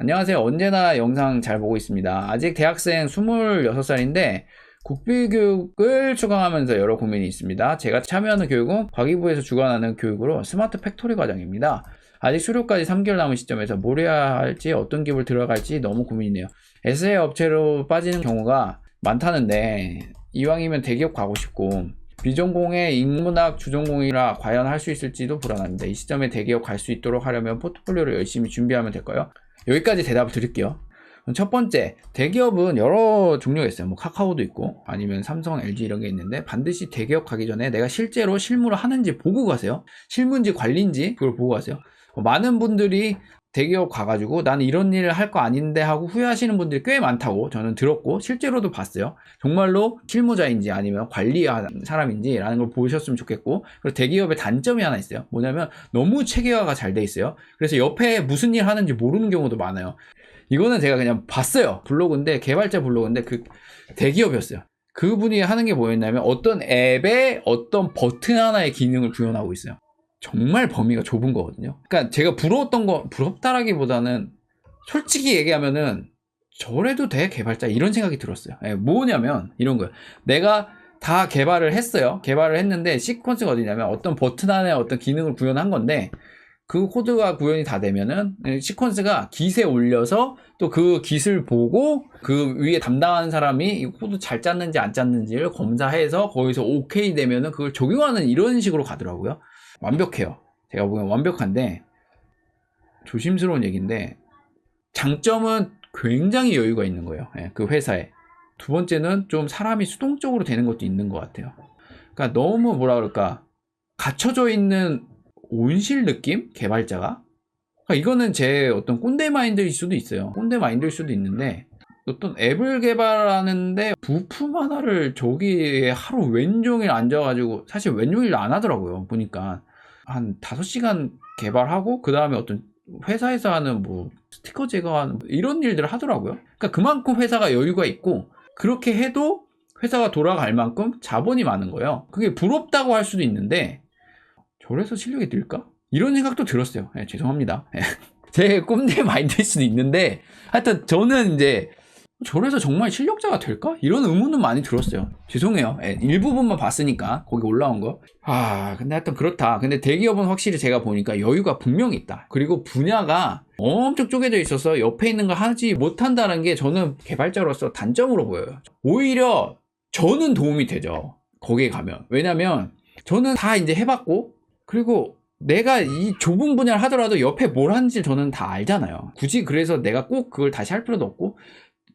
안녕하세요. 언제나 영상 잘 보고 있습니다. 아직 대학생 26살인데 국비교육을 추강하면서 여러 고민이 있습니다. 제가 참여하는 교육은 과기부에서 주관하는 교육으로 스마트 팩토리 과정입니다. 아직 수료까지 3개월 남은 시점에서 뭘 해야 할지 어떤 기업을 들어갈지 너무 고민이네요. SA 업체로 빠지는 경우가 많다는데 이왕이면 대기업 가고 싶고 비전공의 인문학 주전공이라 과연 할 수 있을지도 불안합니다. 이 시점에 대기업 갈 수 있도록 하려면 포트폴리오를 열심히 준비하면 될까요? 여기까지 대답을 드릴게요. 첫 번째, 대기업은 여러 종류가 있어요. 뭐 카카오도 있고 아니면 삼성, LG 이런 게 있는데 반드시 대기업 가기 전에 내가 실제로 실무를 하는지 보고 가세요. 실무인지 관리인지 그걸 보고 가세요. 많은 분들이 대기업 가가지고 나는 이런 일을 할 거 아닌데 하고 후회하시는 분들이 꽤 많다고 저는 들었고 실제로도 봤어요. 정말로 실무자인지 아니면 관리하는 사람인지라는 걸 보셨으면 좋겠고 그리고 대기업의 단점이 하나 있어요. 뭐냐면 너무 체계화가 잘 돼 있어요. 그래서 옆에 무슨 일 하는지 모르는 경우도 많아요. 이거는 제가 그냥 봤어요. 블로그인데 개발자 블로그인데 그 대기업이었어요. 그분이 하는 게 뭐였냐면 어떤 앱에 어떤 버튼 하나의 기능을 구현하고 있어요. 정말 범위가 좁은 거거든요. 그러니까 제가 부러웠던 거, 부럽다라기보다는 솔직히 얘기하면은 저래도 돼, 개발자. 이런 생각이 들었어요. 예, 뭐냐면 이런 거예요. 내가 다 개발을 했어요. 개발을 했는데 시퀀스가 어디냐면 어떤 버튼 안에 어떤 기능을 구현한 건데 그 코드가 구현이 다 되면은 시퀀스가 깃에 올려서 또 그 깃을 보고 그 위에 담당하는 사람이 이 코드 잘 짰는지 안 짰는지를 검사해서 거기서 오케이 되면은 그걸 적용하는 이런 식으로 가더라고요. 완벽해요. 제가 보기엔 완벽한데 조심스러운 얘기인데 장점은 굉장히 여유가 있는 거예요. 예, 그 회사에. 두 번째는 좀 사람이 수동적으로 되는 것도 있는 것 같아요. 그러니까 너무 뭐라 그럴까 갇혀져 있는 온실 느낌 개발자가 그러니까 이거는 제 어떤 꼰대 마인드일 수도 있어요. 꼰대 마인드일 수도 있는데 어떤 앱을 개발하는데 부품 하나를 저기에 하루 왼종일 앉아가지고 사실 왼종일 안 하더라고요. 보니까 한 5시간 개발하고 그 다음에 어떤 회사에서 하는 뭐 스티커 제거하는 뭐 이런 일들을 하더라고요. 그러니까 그만큼 회사가 여유가 있고 그렇게 해도 회사가 돌아갈 만큼 자본이 많은 거예요. 그게 부럽다고 할 수도 있는데 저래서 실력이 늘까? 이런 생각도 들었어요. 네, 죄송합니다. 제 꼼대 마인드일 수도 있는데 하여튼 저는 이제 저래서 정말 실력자가 될까? 이런 의문은 많이 들었어요. 죄송해요. 예, 일부분만 봤으니까 거기 올라온 거. 아, 근데 하여튼 그렇다. 근데 대기업은 확실히 제가 보니까 여유가 분명히 있다. 그리고 분야가 엄청 쪼개져 있어서 옆에 있는 거 하지 못한다는 게 저는 개발자로서 단점으로 보여요. 오히려 저는 도움이 되죠. 거기에 가면. 왜냐면 저는 다 이제 해봤고 그리고 내가 이 좁은 분야를 하더라도 옆에 뭘 하는지 저는 다 알잖아요. 굳이 그래서 내가 꼭 그걸 다시 할 필요도 없고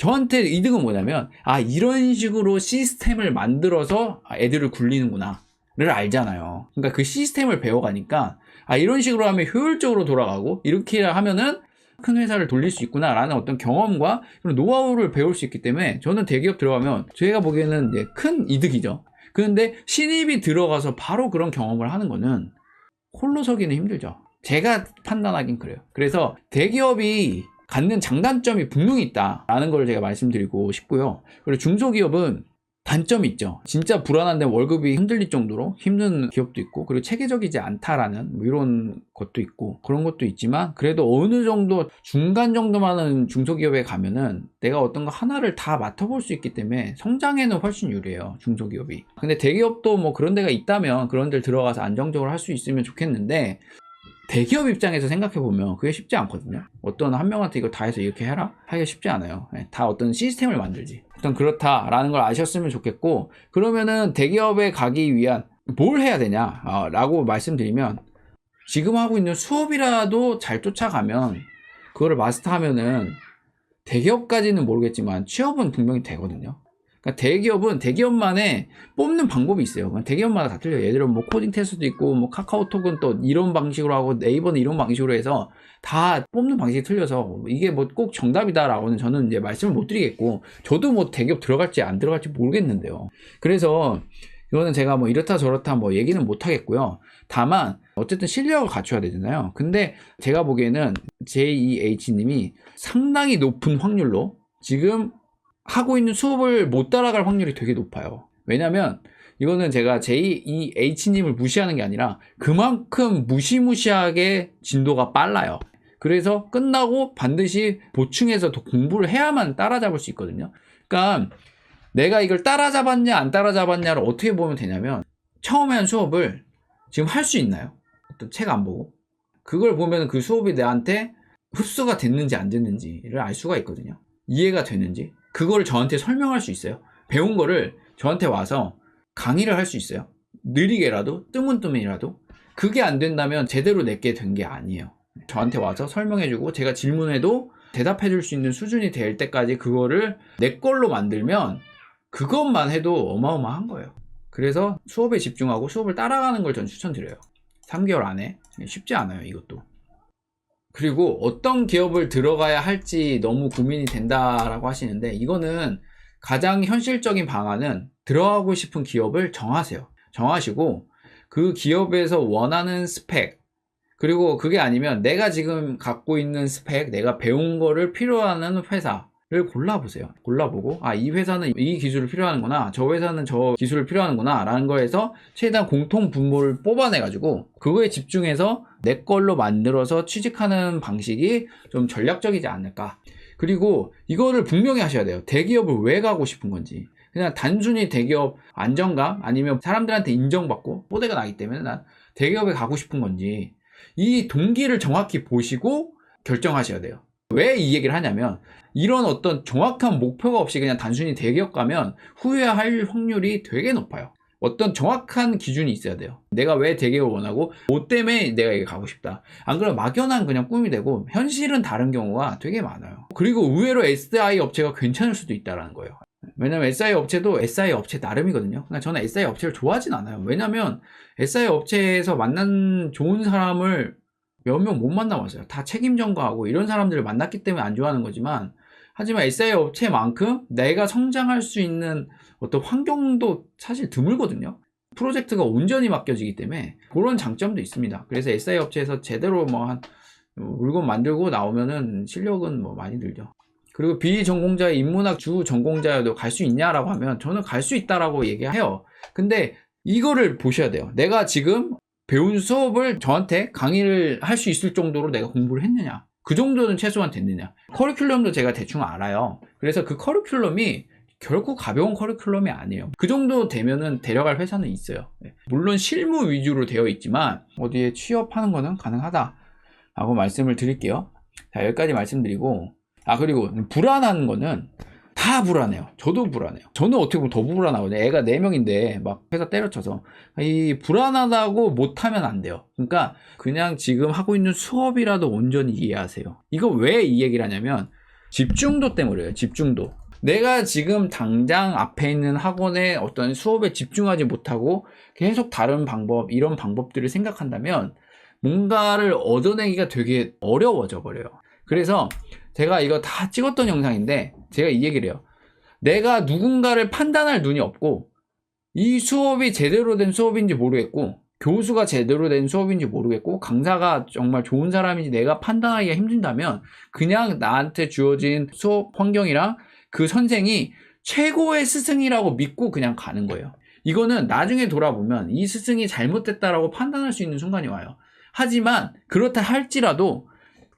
저한테 이득은 뭐냐면 아 이런 식으로 시스템을 만들어서 애들을 굴리는구나. 를 알잖아요. 그러니까 그 시스템을 배워가니까 아 이런 식으로 하면 효율적으로 돌아가고 이렇게 하면은 큰 회사를 돌릴 수 있구나 라는 어떤 경험과 노하우를 배울 수 있기 때문에 저는 대기업 들어가면 제가 보기에는 큰 이득이죠. 그런데 신입이 들어가서 바로 그런 경험을 하는 거는 홀로 서기는 힘들죠. 제가 판단하긴 그래요. 그래서 대기업이 갖는 장단점이 분명히 있다라는 걸 제가 말씀드리고 싶고요. 그리고 중소기업은 단점이 있죠. 진짜 불안한데 월급이 흔들릴 정도로 힘든 기업도 있고, 그리고 체계적이지 않다라는 뭐 이런 것도 있고, 그런 것도 있지만, 그래도 어느 정도 중간 정도만은 중소기업에 가면은 내가 어떤 거 하나를 다 맡아볼 수 있기 때문에 성장에는 훨씬 유리해요. 중소기업이. 근데 대기업도 뭐 그런 데가 있다면 그런 데를 들어가서 안정적으로 할 수 있으면 좋겠는데, 대기업 입장에서 생각해보면 그게 쉽지 않거든요. 어떤 한 명한테 이거 다 해서 이렇게 해라? 하기가 쉽지 않아요. 네, 다 어떤 시스템을 만들지. 어떤 그렇다라는 걸 아셨으면 좋겠고, 그러면은 대기업에 가기 위한 뭘 해야 되냐? 어, 라고 말씀드리면, 지금 하고 있는 수업이라도 잘 쫓아가면, 그거를 마스터하면은, 대기업까지는 모르겠지만, 취업은 분명히 되거든요. 그러니까 대기업은 대기업만의 뽑는 방법이 있어요. 대기업마다 다 틀려요. 예를 들어 뭐 코딩 테스트도 있고 뭐 카카오톡은 또 이런 방식으로 하고 네이버는 이런 방식으로 해서 다 뽑는 방식이 틀려서 이게 뭐 꼭 정답이다라고는 저는 이제 말씀을 못 드리겠고 저도 뭐 대기업 들어갈지 안 들어갈지 모르겠는데요. 그래서 이거는 제가 뭐 이렇다 저렇다 뭐 얘기는 못 하겠고요. 다만 어쨌든 실력을 갖춰야 되잖아요. 근데 제가 보기에는 JEH님이 상당히 높은 확률로 지금 하고 있는 수업을 못 따라갈 확률이 되게 높아요. 왜냐면 이거는 제가 J2H님을 무시하는 게 아니라 그만큼 무시무시하게 진도가 빨라요. 그래서 끝나고 반드시 보충해서 더 공부를 해야만 따라잡을 수 있거든요. 그러니까 내가 이걸 따라잡았냐 안 따라잡았냐를 어떻게 보면 되냐면 처음에 한 수업을 지금 할 수 있나요? 어떤 책 안 보고 그걸 보면 그 수업이 내한테 흡수가 됐는지 안 됐는지를 알 수가 있거든요. 이해가 되는지 그거를 저한테 설명할 수 있어요. 배운 거를 저한테 와서 강의를 할 수 있어요. 느리게라도 뜨문뜨문이라도 그게 안 된다면 제대로 내게 된 게 아니에요. 저한테 와서 설명해주고 제가 질문해도 대답해줄 수 있는 수준이 될 때까지 그거를 내 걸로 만들면 그것만 해도 어마어마한 거예요. 그래서 수업에 집중하고 수업을 따라가는 걸 전 추천드려요. 3개월 안에 쉽지 않아요, 이것도. 그리고 어떤 기업을 들어가야 할지 너무 고민이 된다라고 하시는데 이거는 가장 현실적인 방안은 들어가고 싶은 기업을 정하세요. 정하시고 그 기업에서 원하는 스펙 그리고 그게 아니면 내가 지금 갖고 있는 스펙, 내가 배운 거를 필요하는 회사 를 골라보세요. 골라보고, 아, 이 회사는 이 기술을 필요하는구나, 저 회사는 저 기술을 필요하는구나, 라는 거에서 최대한 공통 분모를 뽑아내가지고, 그거에 집중해서 내 걸로 만들어서 취직하는 방식이 좀 전략적이지 않을까. 그리고 이거를 분명히 하셔야 돼요. 대기업을 왜 가고 싶은 건지. 그냥 단순히 대기업 안정감 아니면 사람들한테 인정받고 뽀대가 나기 때문에 난 대기업에 가고 싶은 건지 이 동기를 정확히 보시고 결정하셔야 돼요. 왜 이 얘기를 하냐면 이런 어떤 정확한 목표가 없이 그냥 단순히 대기업 가면 후회할 확률이 되게 높아요. 어떤 정확한 기준이 있어야 돼요. 내가 왜 대기업을 원하고 뭐 때문에 내가 여기 가고 싶다. 안 그러면 막연한 그냥 꿈이 되고 현실은 다른 경우가 되게 많아요. 그리고 의외로 SI 업체가 괜찮을 수도 있다라는 거예요. 왜냐면 SI 업체도 SI 업체 나름이거든요. 그러니까 저는 SI 업체를 좋아하진 않아요. 왜냐면 SI 업체에서 만난 좋은 사람을 몇 명 못 만나봤어요. 다 책임 전가하고 이런 사람들을 만났기 때문에 안 좋아하는 거지만 하지만 SI 업체만큼 내가 성장할 수 있는 어떤 환경도 사실 드물거든요. 프로젝트가 온전히 맡겨지기 때문에 그런 장점도 있습니다. 그래서 SI 업체에서 제대로 뭐 한 물건 만들고 나오면은 실력은 뭐 많이 늘죠. 그리고 비전공자의 인문학 주 전공자여도 갈 수 있냐라고 하면 저는 갈 수 있다라고 얘기해요. 근데 이거를 보셔야 돼요. 내가 지금 배운 수업을 저한테 강의를 할 수 있을 정도로 내가 공부를 했느냐. 그 정도는 최소한 됐느냐. 커리큘럼도 제가 대충 알아요. 그래서 그 커리큘럼이 결코 가벼운 커리큘럼이 아니에요. 그 정도 되면은 데려갈 회사는 있어요. 네. 물론 실무 위주로 되어 있지만 어디에 취업하는 거는 가능하다. 라고 말씀을 드릴게요. 자, 여기까지 말씀드리고 아 그리고 불안한 거는 다 불안해요. 저도 불안해요. 저는 어떻게 보면 더 불안하거든요. 애가 4명인데 막 회사 때려쳐서 이 불안하다고 못하면 안 돼요. 그러니까 그냥 지금 하고 있는 수업이라도 온전히 이해하세요. 이거 왜 이 얘기를 하냐면 집중도 때문에요. 집중도. 내가 지금 당장 앞에 있는 학원의 어떤 수업에 집중하지 못하고 계속 다른 방법, 이런 방법들을 생각한다면 뭔가를 얻어내기가 되게 어려워져 버려요. 그래서 제가 이거 다 찍었던 영상인데 제가 이 얘기를 해요. 내가 누군가를 판단할 눈이 없고 이 수업이 제대로 된 수업인지 모르겠고 교수가 제대로 된 수업인지 모르겠고 강사가 정말 좋은 사람인지 내가 판단하기가 힘든다면 그냥 나한테 주어진 수업 환경이랑 그 선생이 최고의 스승이라고 믿고 그냥 가는 거예요. 이거는 나중에 돌아보면 이 스승이 잘못됐다라고 판단할 수 있는 순간이 와요. 하지만 그렇다 할지라도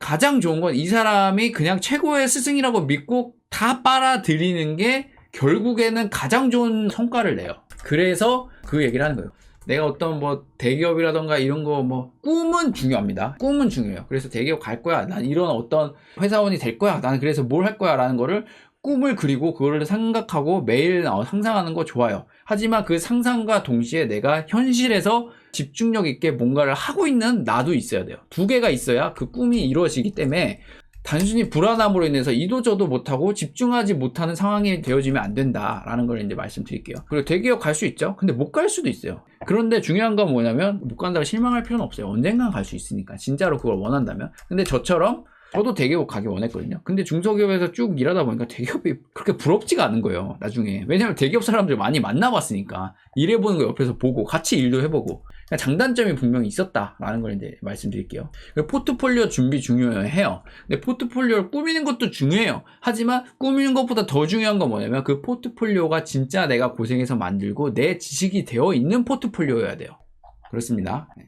가장 좋은 건 이 사람이 그냥 최고의 스승이라고 믿고 다 빨아들이는 게 결국에는 가장 좋은 성과를 내요. 그래서 그 얘기를 하는 거예요. 내가 어떤 뭐 대기업이라던가 이런 거 뭐 꿈은 중요합니다. 꿈은 중요해요. 그래서 대기업 갈 거야. 난 이런 어떤 회사원이 될 거야. 나는 그래서 뭘 할 거야. 라는 거를 꿈을 그리고 그거를 생각하고 매일 어, 상상하는 거 좋아요. 하지만 그 상상과 동시에 내가 현실에서 집중력 있게 뭔가를 하고 있는 나도 있어야 돼요. 두 개가 있어야 그 꿈이 이루어지기 때문에 단순히 불안함으로 인해서 이도저도 못하고 집중하지 못하는 상황이 되어지면 안 된다라는 걸 이제 말씀드릴게요. 그리고 대기업 갈 수 있죠. 근데 못 갈 수도 있어요. 그런데 중요한 건 뭐냐면 못 간다고 실망할 필요는 없어요. 언젠간 갈 수 있으니까. 진짜로 그걸 원한다면. 근데 저처럼 저도 대기업 가기 원했거든요. 근데 중소기업에서 쭉 일하다 보니까 대기업이 그렇게 부럽지가 않은 거예요. 나중에. 왜냐면 대기업 사람들 많이 만나봤으니까. 일해보는 거 옆에서 보고 같이 일도 해보고. 그러니까 장단점이 분명히 있었다라는 걸 이제 말씀드릴게요. 포트폴리오 준비 중요해요. 근데 포트폴리오를 꾸미는 것도 중요해요. 하지만 꾸미는 것보다 더 중요한 건 뭐냐면 그 포트폴리오가 진짜 내가 고생해서 만들고 내 지식이 되어 있는 포트폴리오여야 돼요. 그렇습니다. 네.